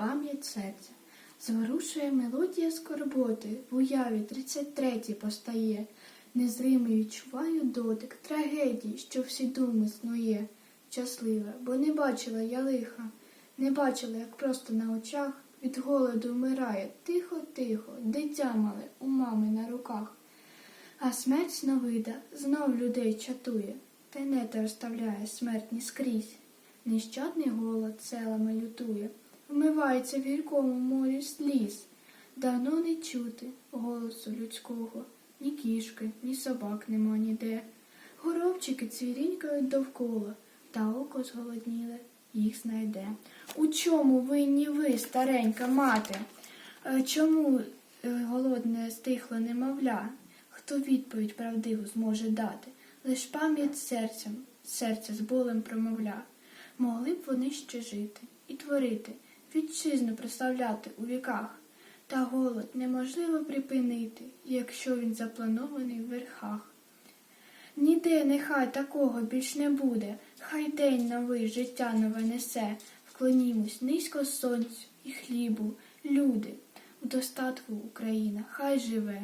пам'ять серця. Зворушує мелодія скорботи, в уяві тридцять третій постає. Незримий відчуваю дотик трагедії, що всі думи снує. Щаслива, бо не бачила я лиха, не бачила, як просто на очах від голоду вмирає тихо-тихо, дитя мале у мами на руках. А смерть сновида знов людей чатує, тенета розставляє смертні скрізь. Нещадний голод селами лютує, вмивається в гіркому морі сліз. Давно не чути голосу людського, ні кішки, ні собак нема ніде. Горобчики цвірінькають довкола, та око зголодніле їх знайде. У чому винні ви, старенька мати? Е, Чому е, голодне стихло немовля? Хто відповідь правдиву зможе дати? Лиш пам'ять серцем, серця з болем промовля. Могли б вони ще жити і творити, вітчизну прославляти у віках. Та голод неможливо припинити, якщо він запланований в верхах. Ніде нехай такого більш не буде, хай день новий життя нове несе, вклонімось низько сонцю і хлібу, люди, у достатку Україна, хай живе.